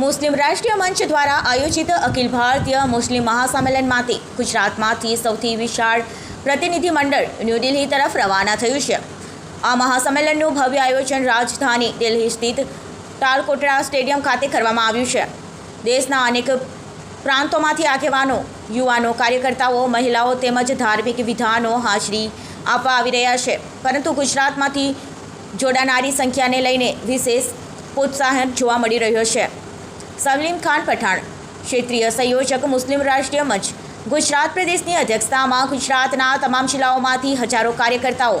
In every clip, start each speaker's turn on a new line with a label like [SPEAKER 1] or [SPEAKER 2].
[SPEAKER 1] મુસ્લિમ રાષ્ટ્રીય મંચ દ્વારા આયોજિત અખિલ ભારતીય મુસ્લિમ મહાસંમેલનમાંથી ગુજરાતમાંથી સૌથી વિશાળ પ્રતિનિધિ મંડળ ન્યૂ દિલ્હી તરફ રવાના થયું છે. આ મહાસંમેલનનું ભવ્ય આયોજન રાજધાની દિલ્હી સ્થિત તાલકોટડા સ્ટેડિયમ ખાતે કરવામાં આવ્યું છે. દેશના અનેક પ્રાંતોમાંથી આગેવાનો, યુવાનો, કાર્યકર્તાઓ, મહિલાઓ તેમજ ધાર્મિક વિધાનો હાજરી આપવા આવી રહ્યા છે. પરંતુ ગુજરાતમાંથી જોડાનારી સંખ્યાને લઈને વિશેષ પ્રોત્સાહન જોવા મળી રહ્યો છે. સલીમ ખાન પઠાણ. ક્ષેત્રીય સંયોજક મુસ્લિમ રાષ્ટ્રીય મંચ. ગુજરાત પ્રદેશની અધ્યક્ષતામાં ગુજરાતના તમામ જિલ્લાઓમાંથી હજારો કાર્યકર્તાઓ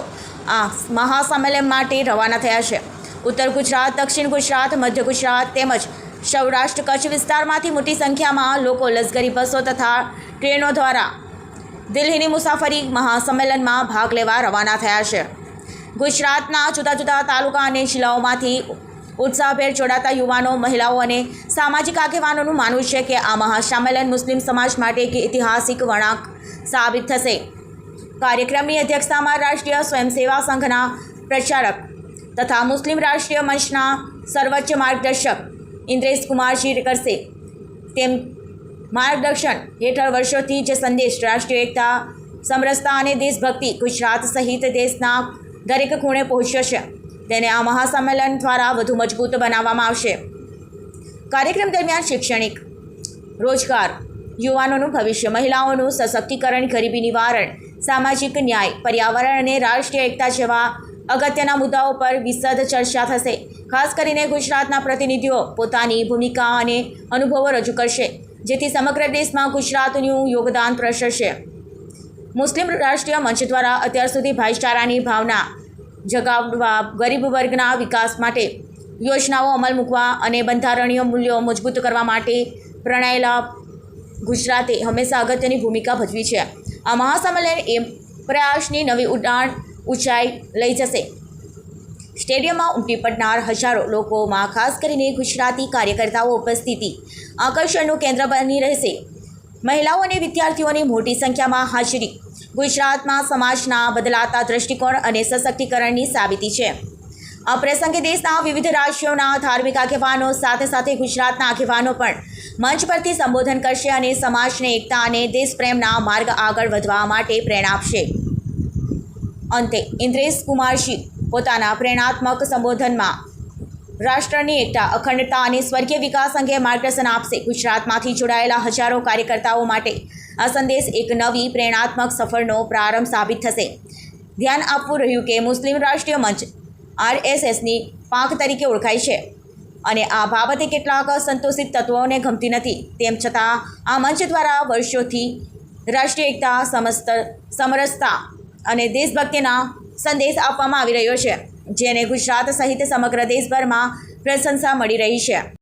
[SPEAKER 1] આ મહાસંમેલન માટે રવાના થયા છે. ઉત્તર ગુજરાત, દક્ષિણ ગુજરાત, મધ્ય ગુજરાત તેમજ સૌરાષ્ટ્ર કચ્છ વિસ્તારમાંથી મોટી સંખ્યામાં લોકો લશ્કરી બસો તથા ટ્રેનો દ્વારા દિલ્હીની મુસાફરી મહાસંમેલનમાં ભાગ લેવા રવાના થયા છે. ગુજરાતના જુદા જુદા તાલુકા અને જિલ્લાઓમાંથી ઉત્સાહભેર જોડાતા યુવાનો, મહિલાઓ અને સામાજિક આગેવાનોનું માનવું છે કે આ મહાસંમેલન મુસ્લિમ સમાજ માટે એક ઐતિહાસિક વળાંક સાબિત થશે. કાર્યક્રમની અધ્યક્ષતામાં રાષ્ટ્રીય સ્વયંસેવા સંઘના પ્રચારક તથા મુસ્લિમ રાષ્ટ્રીય મંચના સર્વોચ્ચ માર્ગદર્શક ઇન્દ્રેશ કુમારજી કરશે. તેમ માર્ગદર્શન હેઠળ વર્ષોથી જે સંદેશ રાષ્ટ્રીય એકતા, સમરસતા અને દેશભક્તિ ગુજરાત સહિત દેશના દરેક ખૂણે પહોંચ્યો છે. તેને આ મહાસંમેલન દ્વારા વધુ મજબૂત બનાવવામાં આવશે. કાર્યક્રમ દરમિયાન શૈક્ષણિક, રોજગાર, યુવાનોનું ભવિષ્ય, મહિલાઓનું સશક્તિકરણ, ગરીબી નિવારણ, સામાજિક ન્યાય, પર્યાવરણ અને રાષ્ટ્રીય એકતા જેવા અગત્યના મુદ્દાઓ પર વિશદ ચર્ચા થશે. ખાસ કરીને ગુજરાતના પ્રતિનિધિઓ પોતાની ભૂમિકા અને અનુભવો રજૂ કરશે, જેથી સમગ્ર દેશમાં ગુજરાતનું યોગદાન પ્રસરશે. મુસ્લિમ રાષ્ટ્રીય મંચ દ્વારા અત્યાર સુધી ભાઈચારાની ભાવના જગાવવા ગરીબ વર્ગના વિકાસ માટે યોજનાઓ અમલ મૂકવા અને બંધારણીય મૂલ્યો મજબૂત કરવા માટે પ્રણાયેલા ગુજરાતે હંમેશા અગત્યની ભૂમિકા ભજવી છે. આ મહાસંમેલન એ પ્રયાસની નવી ઉડાણ ઊંચાઈ લઈ જશે. સ્ટેડિયમમાં ઉમટી પડનાર હજારો લોકોમાં ખાસ કરીને ગુજરાતી કાર્યકર્તાઓ ઉપસ્થિતિ. આકર્ષણનું કેન્દ્ર બની રહેશે. મહિલાઓ અને વિદ્યાર્થીઓની મોટી સંખ્યામાં હાજરી. ગુજરાતમાં સમાજના બદલાતા દૃષ્ટિકોણ અને સશક્તિકરણની સાબિતી છે. આ પ્રસંગે દેશના વિવિધ રાજ્યોના ધાર્મિક આગેવાનો સાથે સાથે ગુજરાતના આગેવાનો પણ મંચ પરથી સંબોધન કરશે અને સમાજને એકતા અને દેશપ્રેમના માર્ગ આગળ વધવા માટે પ્રેરણા આપશે. અંતે ઇન્દ્રેશ કુમારજી પોતાના પ્રેરણાત્મક સંબોધનમાં રાષ્ટ્રની એકતા, અખંડતા અને સ્વર્ગીય વિકાસ અંગે માર્ગદર્શન આપશે. ગુજરાતમાંથી જોડાયેલા હજારો કાર્યકર્તાઓ માટે આ સંદેશ એક નવી, પ્રેરણાત્મક સફરનો પ્રારંભ સાબિત થશે. ધ્યાન આપવું રહ્યું કે મુસ્લિમ રાષ્ટ્રીય મંચ આરએસએસની પાંખ તરીકે ઓળખાય છે. અને આ બાબતે કેટલાક સંતોષિત તત્વોને ગમતી નથી. તેમ છતાં, આ મંચ દ્વારા વર્ષોથી રાષ્ટ્રીય એકતા, સમસ્ત, સમરસતા અને દેશભક્તિના સંદેશ આપવામાં આવી રહ્યો છે. જેને ગુજરાત સહિત સમગ્ર દેશભરમાં પ્રશંસા મળી રહી છે.